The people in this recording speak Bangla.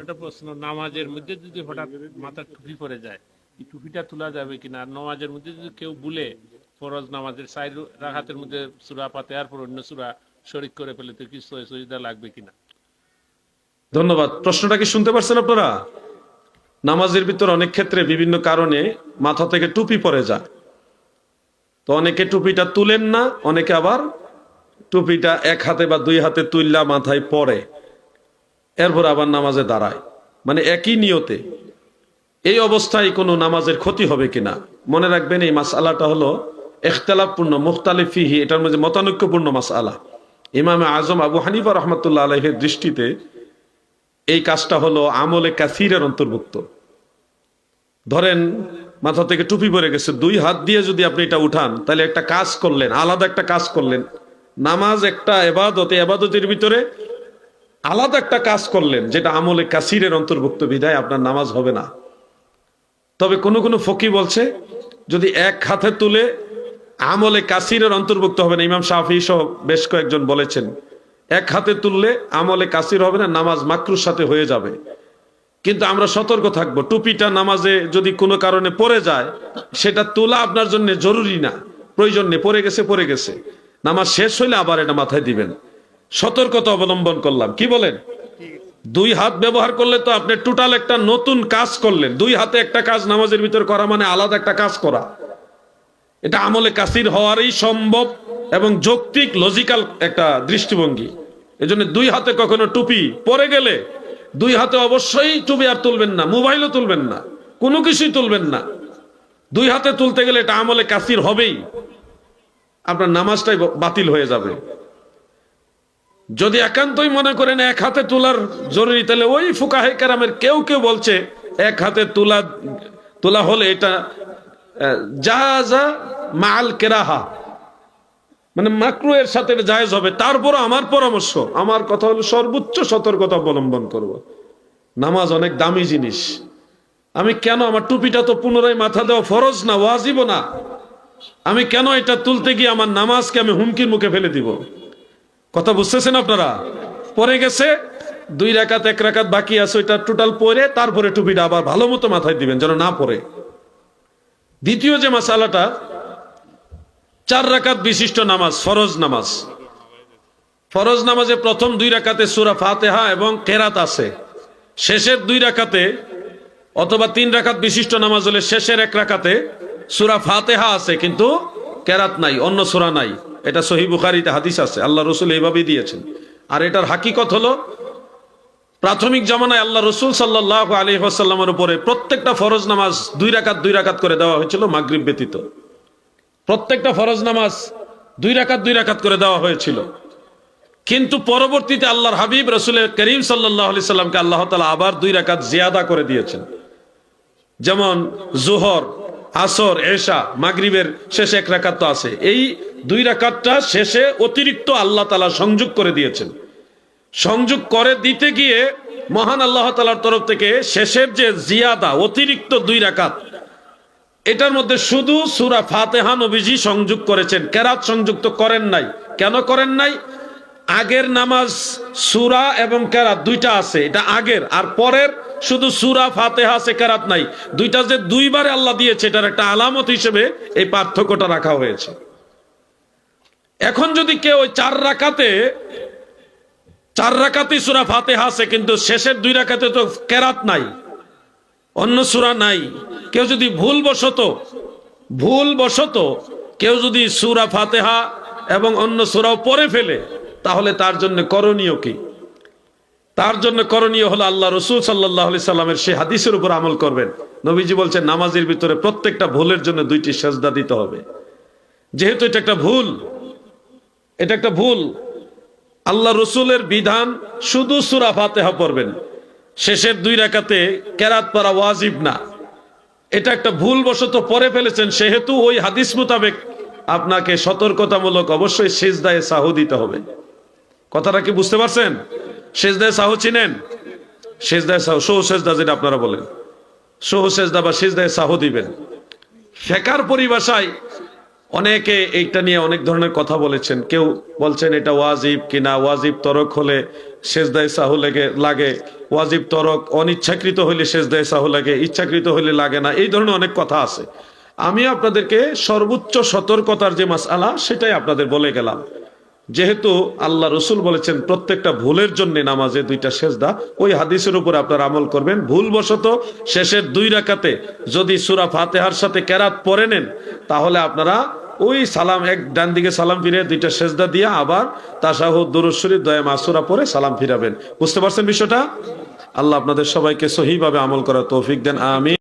একটা প্রশ্ন, নামাজের মধ্যে যদি হঠাৎ মাথার টুপি পরে যায় এই টুপিটা তোলা যাবে কিনা? নামাজের মধ্যে যদি কেউ ফরজ নামাজের সাইড রাখাতের মধ্যে সুরা পাতে আর অন্য সুরা শরিক করে ফেলে তো কি সহিদা লাগবে কিনা? ধন্যবাদ। প্রশ্নটা কি শুনতে পারছেন আপনারা? নামাজের ভিতর অনেক ক্ষেত্রে বিভিন্ন কারণে মাথা থেকে টুপি পরে যায়। তো অনেকে টুপিটা তুলেন না, অনেকে আবার টুপিটা এক হাতে বা দুই হাতে তুললা মাথায় পরে এরপর আবার নামাজে দাঁড়ায়। মানে একই নিয়তে এই অবস্থায় কোনো নামাজের ক্ষতি হবে কিনা মনে রাখবেন এই মাসালাটা হলো এখতালাপূর্ণ মুখতালিফিহি এটার মধ্যে মতানৈক্যপূর্ণ মাসালা ইমামে আজম আবু হানিফা রহমতুল্লাহ আলহের দৃষ্টিতে এই কাজটা হলো আমলে কাসিরের অন্তর্ভুক্ত। ধরেন, মাথা থেকে টুপি পরে গেছে, দুই হাত দিয়ে যদি আপনি এটা উঠান, তাহলে একটা কাজ করলেন, আলাদা একটা কাজ করলেন। নামাজ একটা এবাদত এবাদতের ভিতরে আলাদা একটা কাজ করলেন, যেটা আমলে কাসিরের অন্তর্ভুক্ত বিধায় আপনার নামাজ হবে না। তবে কোনো কোনো ফকি বলছে, যদি এক হাতে তুলে আমলে কাসিরের অন্তর্ভুক্ত হবে না, ইমাম শাহি সহ বেশ কয়েকজন বলেছেন, এক হাতে তুললে আমলে কাসির হবে না, নামাজ মাকরুর সাথে হয়ে যাবে। কিন্তু আমরা সতর্ক থাকব, টুপিটা নামাজে যদি কোনো কারণে পড়ে যায়, সেটা তোলা আপনার জন্য জরুরি না, প্রয়োজন নেই, পড়ে গেছে পড়ে গেছে। নামাজ শেষ হইলে আবার এটা মাথায় দিবেন। সতর্কতা অবলম্বন করলাম। কি বলেন? দুই হাত ব্যবহার করলে তো আপনি টোটাল একটা নতুন কাজ করলেন। দুই হাতে একটা কাজ নামাজের ভিতর করা মানে আলাদা একটা কাজ করা। এটা আমলে কাসির হওয়ারই সম্ভব এবং যৌক্তিক লজিক্যাল একটা দৃষ্টিভঙ্গি। এজন্য দুই হাতে কখনো টুপি পরে গেলে দুই হাতে অবশ্যই টুপি আর তুলবেন না, মোবাইলও তুলবেন না, কোনো কিছুই তুলবেন না। দুই হাতে তুলতে গেলে এটা আমলে কাসির হবেই। আপনার নামাজটাই বাতিল হয়ে যাবে। যদি একান্তই মনে করেন এক হাতে তোলার জরুরি, তাহলে ওই ফুকাহে কেরামের কেউ কেউ বলছে, এক হাতে তোলা তোলা হলে এটা জাহাজা মাল কেরাহা। মানে মাকরু এর সাথে জায়েজ হবে। তারপর আমার পরামর্শ, আমার কথা হলো সর্বোচ্চ সতর্কতা অবলম্বন করব। নামাজ অনেক দামি জিনিস। আমি কেন আমার টুপিটা তো পুনরায় মাথা দেওয়া ফরজ না ওয়াজিব না? আমি কেন এটা তুলতে গিয়ে আমার নামাজকে আমি হুমকির মুখে ফেলে দিব? কথা বুঝতেছেন আপনারা? পরে গেছে, দুই রাকাত, এক রাকাত বাকি আছে, ওইটা টোটাল পরে, তারপরে টুপিটা আবার ভালো মতো মাথায় দিবেন, যেন না পড়ে। দ্বিতীয় যে মাসালাটা, চার রাকাত বিশিষ্ট নামাজ, ফরজ নামাজ। ফরজ নামাজে প্রথম দুই রাকাতে সুরা ফাতেহা এবং কেরাত আছে। শেষের দুই রাকাতে অথবা তিন রাকাত বিশিষ্ট নামাজ হলে শেষের এক রাকাতে সুরা ফাতেহা আছে, কিন্তু কেরাত নাই, অন্য সুরা নাই। এটা সহি বুখারিতে হাদিস আছে, আল্লাহ রসুল এইভাবেই দিয়েছেন। আর এটার হাকিকত হলো, প্রাথমিক জামানায় আল্লাহ রসুল সাল্লাহ আলী আসাল্লামের উপরে প্রত্যেকটা ফরজ নামাজ দুই রাকাত দুই রাকাত করে দেওয়া হয়েছিল মাগরিব ব্যতীত। প্রত্যেকটা ফরজ নামাজ দুই রাকাত দুই রাকাত করে দেওয়া হয়েছিল। কিন্তু পরবর্তীতে আল্লাহর হাবিব রসুলের করিম সাল্লাহ আলি সাল্লামকে আল্লাহ তালা আবার দুই রাকাত জিয়াদা করে দিয়েছেন। যেমন জোহর, আসর, এশা, মাগরিবের শেষে এক রাকাত তো আছে। এই দুই রাকাতটা শেষে অতিরিক্ত আল্লাহ তালা সংযোগ করে দিয়েছেন। সংযোগ করে দিতে গিয়ে মহান আল্লাহ তালার তরফ থেকে শেষের যে জিয়াদা, অতিরিক্ত দুই রাকাত, এটার মধ্যে শুধু সুরা ফাতেহা নবীজি সংযোগ করেছেন। কেরাত সংযুক্ত করেন নাই। কেন করেন নাই? আগের নামাজ, সুরা এবং কেরাত দুইটা আছে, এটা আগের। আর পরের শুধু সুরা ফাতেহা আছে, কেরাত নাই। দুইটা যে দুইবারে আল্লাহ দিয়েছে, এটার একটা আলামত হিসেবে এই পার্থক্যটা রাখা হয়েছে। এখন যদি কেউ ওই চার রাকাতে চার রাকাতে সুরা ফাতেহা আছে, কিন্তু শেষের দুই রাকাতে তো কেরাত নাই, অন্য সুরা নাই, কেউ যদি ভুল বশত ভুল বশত কেউ যদি সুরা ফাতেহা এবং অন্য সুরাও পরে ফেলে, তাহলে তার জন্য করণীয় কি? তার জন্য করণীয় হলো আল্লাহ রসুল সাল্লাহ সাল্লামের সে হাদিসের উপর আমল করবেন। নবীজি বলছেন, নামাজের ভিতরে প্রত্যেকটা ভুলের জন্য দুইটি সেজদা দিতে হবে। যেহেতু এটা একটা ভুল এটা একটা ভুল। আল্লাহ রসুলের বিধান শুধু সুরা ফাতেহা পড়বেন। শেষের দুই রাকাতে কেরাত পারা ওয়াজিব না। এটা একটা ভুল বশত পরে ফেলেছেন, সেহেতু ওই হাদিস মোতাবেক আপনাকে সতর্কতামূলক অবশ্যই সেজদায় সাহু দিতে হবে। কথাটা কি বুঝতে পারছেন? সেজদায় সাহু চিনেন? সেজদায় সাহু সৌ সেজদা যেটা আপনারা বলেন। সৌ সেজদা বা সেজদায় সাহু দিবেন। ফেকার পরিভাষায় অনেকে এইটা নিয়ে অনেক ধরনের কথা বলেছেন। কেউ বলছেন এটা ওয়াজিব কিনা, ওয়াজিব তরক হলে সেজদায় সাহু লেগে, লাগে। ওয়াজিব তরক অনিচ্ছাকৃত হইলে সেজদায় সাহু লাগে, ইচ্ছাকৃত হইলে লাগে না। এই ধরনের অনেক কথা আছে। আমি আপনাদেরকে সর্বোচ্চ সতর্কতার যে মাসালা সেটাই আপনাদের বলে গেলাম। যেহেতু আল্লাহ রসুল বলেছেন, প্রত্যেকটা ভুলের জন্য নামাজে দুইটা সেজদা। ওই হাদিসের উপর আপনারা আমল করবেন। ভুলবশত শেষের দুই রাকাতে যদি সুরা ফাতেহার সাথে কেরাত পরে নেন, তাহলে আপনারা ওই সালাম, এক ডান দিকে সালাম ফিরে, দুইটা সেজদা দিয়ে আবার তাসাহ দুরুশ্বরী দয়া মাসুরা পরে সালাম ফিরাবেন। বুঝতে পারছেন বিষয়টা? আল্লাহ আপনাদের সবাইকে সহিভাবে আমল করার তৌফিক দেন আমি